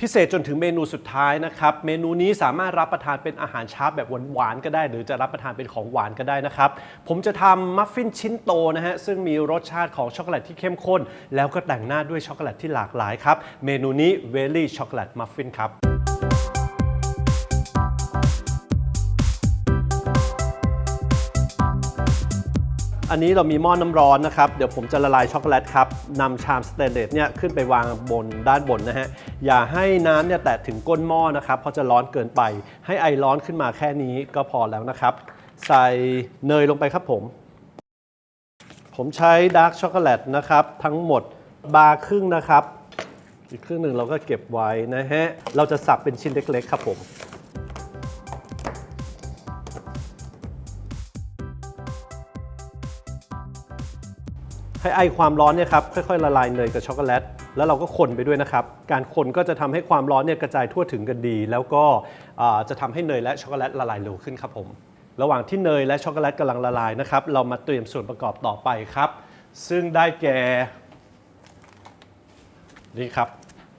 พิเศษจนถึงเมนูสุดท้ายนะครับ เมนูนี้สามารถรับประทานเป็นอาหารเช้าแบบหวานๆก็ได้ หรือจะรับประทานเป็นของหวานก็ได้นะครับ ผมจะทำมัฟฟินชิ้นโตนะฮะ ซึ่งมีรสชาติของช็อกโกแลตที่เข้มข้น แล้วก็แต่งหน้าด้วยช็อกโกแลตที่หลากหลายครับ เมนูนี้เวลี่ช็อกโกแลตมัฟฟินครับ อันนี้เรามีหม้อน้ำร้อนนะครับ เดี๋ยวผมจะละลายช็อกโกแลตครับนำชามสเตนเลสเนี่ยขึ้นไปวางบนด้านบนนะฮะ อย่าให้น้ำเนี่ยแตะถึงก้นหม้อนะครับ เพราะจะร้อนเกินไป ให้ไอร้อนขึ้นมาแค่นี้ก็พอแล้วนะครับ ใส่เนยลงไปครับผม ผมใช้ดาร์กช็อกโกแลตนะครับ ทั้งหมดบาร์ครึ่งนะครับ อีกครึ่งหนึ่งเราก็เก็บไว้นะฮะ เราจะสับเป็นชิ้นเล็ก ๆ ครับผม ให้ไอความร้อนเนี่ยครับค่อยๆละลายเนยกับช็อกโกแลตแล้วเราก็คนไปด้วยนะครับ การคนก็จะทำให้ความร้อนเนี่ยกระจายทั่วถึงกันดี แล้วก็จะทำให้เนยและช็อกโกแลตละลายเร็วขึ้นครับผม ระหว่างที่เนยและช็อกโกแลตกำลังละลายนะครับ เรามาเตรียมส่วนประกอบต่อไปครับ ซึ่งได้แก่นี่ครับ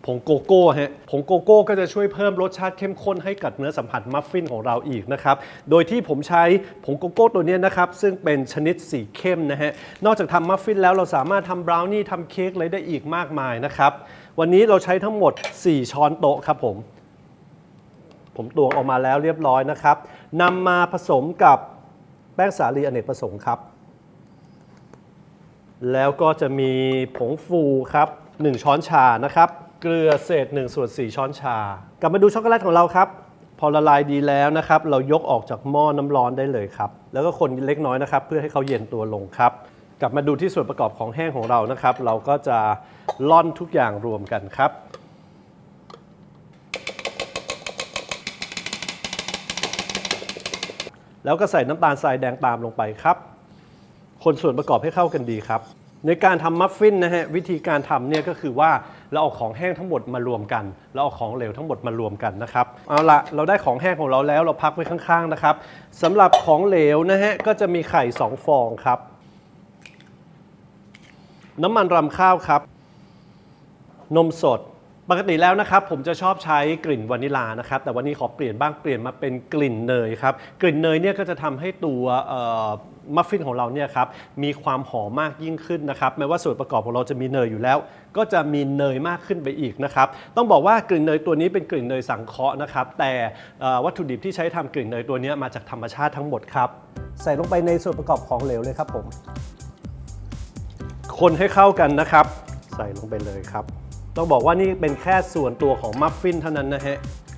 ผงโกโก้ฮะผงโกโก้ก็จะช่วยเพิ่มรสชาติเข้มข้นให้กับเนื้อสัมผัสมัฟฟินของเราอีกนะครับ โดยที่ผมใช้ผงโกโก้ตัวนี้นะครับ ซึ่งเป็นชนิดสีเข้มนะฮะ นอกจากทำมัฟฟินแล้วเราสามารถทำบราวนี่ทำเค้กอะไรได้อีกมากมายนะครับ วันนี้เราใช้ทั้งหมด 4 ช้อนโต๊ะครับผม ผมตวงออกมาแล้วเรียบร้อยนะครับนำมาผสมกับแป้งสาลีอเนกประสงค์ครับ แล้วก็จะมีผงฟูครับ 1 ช้อนชานะครับ เกลือเศษ1ส่วน4ช้อนชา กลับมาดูช็อกโกแลตของเราครับ พอละลายดีแล้วนะครับ เรายกออกจากหม้อน้ำร้อนได้เลยครับ แล้วก็คนเล็กน้อยนะครับ เพื่อให้เขาเย็นตัวลงครับ กลับมาดูที่ส่วนประกอบของแห้งของเรานะครับ เราก็จะล่อนทุกอย่างรวมกันครับแล้วก็ใส่น้ำตาลทรายแดงตามลงไปครับ คนส่วนประกอบให้เข้ากันดีครับ ในการทำมัฟฟินนะฮะวิธีการทำเนี่ยก็คือว่าเราเอาของแห้งทั้งหมดมารวมกันเราเอาของเหลวทั้งหมดมารวมกันนะครับเอาละเราได้ของแห้งของเราแล้วเราพักไว้ข้างๆนะครับสำหรับของเหลวนะฮะก็จะมีไข่ 2 ฟองครับ น้ำมันรำข้าวครับ นมสด ปกติแล้วนะครับผมจะชอบใช้กลิ่นวานิลานะครับแต่วันนี้ขอเปลี่ยนบ้างเปลี่ยนมาเป็นกลิ่นเนยครับกลิ่นเนยเนี่ยก็จะทำให้ตัวมัฟฟินของเราเนี่ยครับมีความหอมมากยิ่งขึ้นนะครับแม้ว่าส่วนประกอบของเราจะมีเนยอยู่แล้ว ก็จะมีเนยมากขึ้นไปอีกนะครับต้องบอกว่ากลิ่นเนยตัวนี้เป็นกลิ่นเนยสังเคราะห์นะครับแต่วัตถุดิบที่ใช้ทำกลิ่นเนยตัวนี้มาจากธรรมชาติทั้งหมดครับใส่ลงไปในส่วนประกอบของเหลวเลยครับผมคนให้เข้ากันนะครับ ใส่ลงไปเลยครับ ต้องบอกว่านี่เป็นแค่ส่วนตัวของมัฟฟินเท่านั้นนะฮะ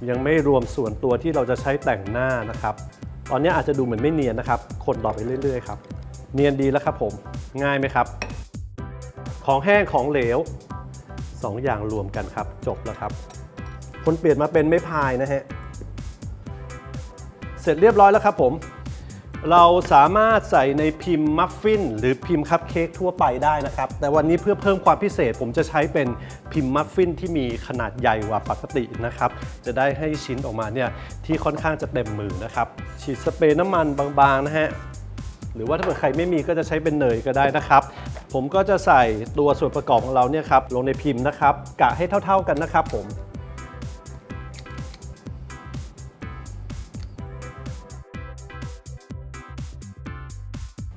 ยังไม่รวมส่วนตัวที่เราจะใช้แต่งหน้านะครับ ตอนนี้อาจจะดูเหมือนไม่เนียนนะครับ คนต่อไปเรื่อยๆครับ เนียนดีแล้วครับผม ง่ายไหมครับ ของแห้งของเหลว 2 อย่างรวมกันครับ จบแล้วครับ คนเปลี่ยนมาเป็นไม้พายนะฮะ เสร็จเรียบร้อยแล้วครับผม เราสามารถใส่ในพิมพ์มัฟฟินหรือพิมพ์คัพเค้กทั่วไปได้นะครับ แต่วันนี้เพื่อเพิ่มความพิเศษ ผมจะใช้เป็นพิมพ์มัฟฟินที่มีขนาดใหญ่กว่าปกตินะครับ จะได้ให้ชิ้นออกมาเนี่ยที่ค่อนข้างจะเต็มมือนะครับ ฉีดสเปรย์น้ำมันบางๆนะฮะหรือว่าถ้าเกิดใครไม่มีก็จะใช้เป็นเนยก็ได้นะครับ ผมก็จะใส่ตัวส่วนประกอบของเราเนี่ยครับลงในพิมพ์นะครับกะให้เท่า ๆกันนะครับผม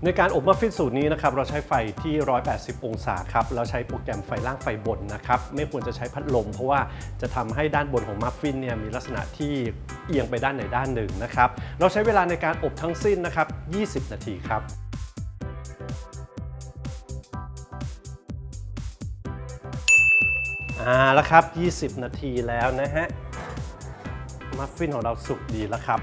ในการอบมัฟฟินสูตรนี้นะครับเราใช้ไฟที่ 180 องศาครับเราใช้โปรแกรมไฟล่างไฟบนนะครับไม่ควรจะใช้พัดลม เพราะว่าจะทำให้ด้านบนของมัฟฟินเนี่ยมีลักษณะที่เอียงไปด้านไหนด้านหนึ่งนะครับเราใช้เวลาในการอบทั้งสิ้นนะครับ 20 นาทีครับอ่าแล้วครับ 20 นาทีแล้วนะฮะมัฟฟินของเราสุกดีแล้วครับ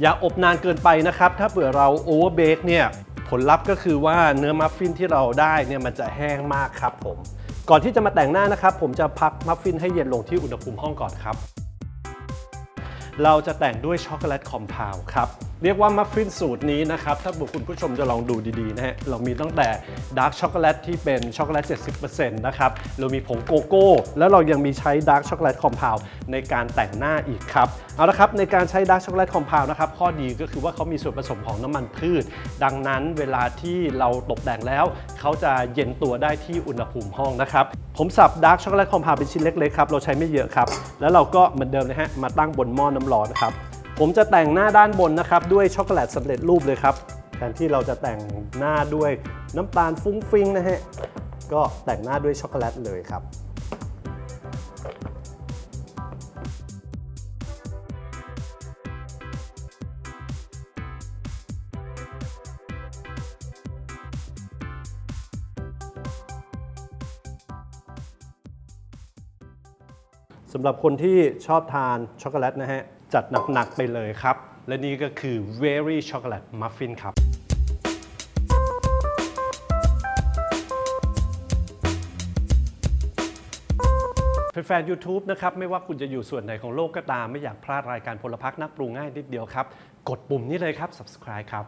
อย่าอบนานเกินไปนะครับ ถ้าเผื่อเราโอเวอร์เบกเนี่ย ผลลัพธ์ก็คือว่าเนื้อมัฟฟินที่เราได้เนี่ยมันจะแห้งมากครับผม ก่อนที่จะมาแต่งหน้านะครับ ผมจะพักมัฟฟินให้เย็นลงที่อุณหภูมิห้องก่อนครับ เราจะแต่งด้วยช็อกโกแลตคอมเพลครับ เรียกว่ามัฟฟินสูตรนี้นะครับ ถ้าบุคุณผู้ชมจะลองดูดีๆนะฮะ เรามีตั้งแต่ดาร์กช็อกโกแลตที่เป็นช็อกโกแลต 70%นะครับ เรามีผงโกโก้ แล้วเรายังมีใช้ดาร์กช็อกโกแลตคอมเพลในการแต่งหน้าอีกครับ เอาละครับในการใช้ดาร์กช็อกโกแลตคอมเพลนะครับ ข้อดีก็คือว่าเขามีส่วนผสมของน้ำมันพืช ดังนั้นเวลาที่เราตกแต่งแล้ว เขาจะเย็นตัวได้ที่อุณหภูมิห้องนะครับ ผมสับดาร์กช็อกโกแลตคอมเพลเป็นชิ้นเล็กๆครับ เราใช้ไม่เยอะครับ แล้วเราก็เหมือนเดิมนะฮะ มาตั้งบนหม้อน้ำร้อนครับ ผมจะแต่งหน้าด้านบนนะครับด้วยช็อกโกแลตสำเร็จรูปเลยครับแทนที่เราจะแต่งหน้าด้วยน้ำตาลฟุ้งฟิ้งนะฮะก็แต่งหน้าด้วยช็อกโกแลตเลยครับ สำหรับคนที่ชอบทานช็อกโกแลตนะฮะ จัดหนัก ๆ ไปเลยครับ และนี่ก็คือ very chocolate muffin ครับ แฟนๆ YouTube นะครับ ไม่ว่าคุณจะอยู่ส่วนไหนของโลกก็ตาม ไม่อยากพลาดรายการพลพักนักปรุงง่ายนิดเดียวครับ กดปุ่มนี้เลยครับ subscribe ครับ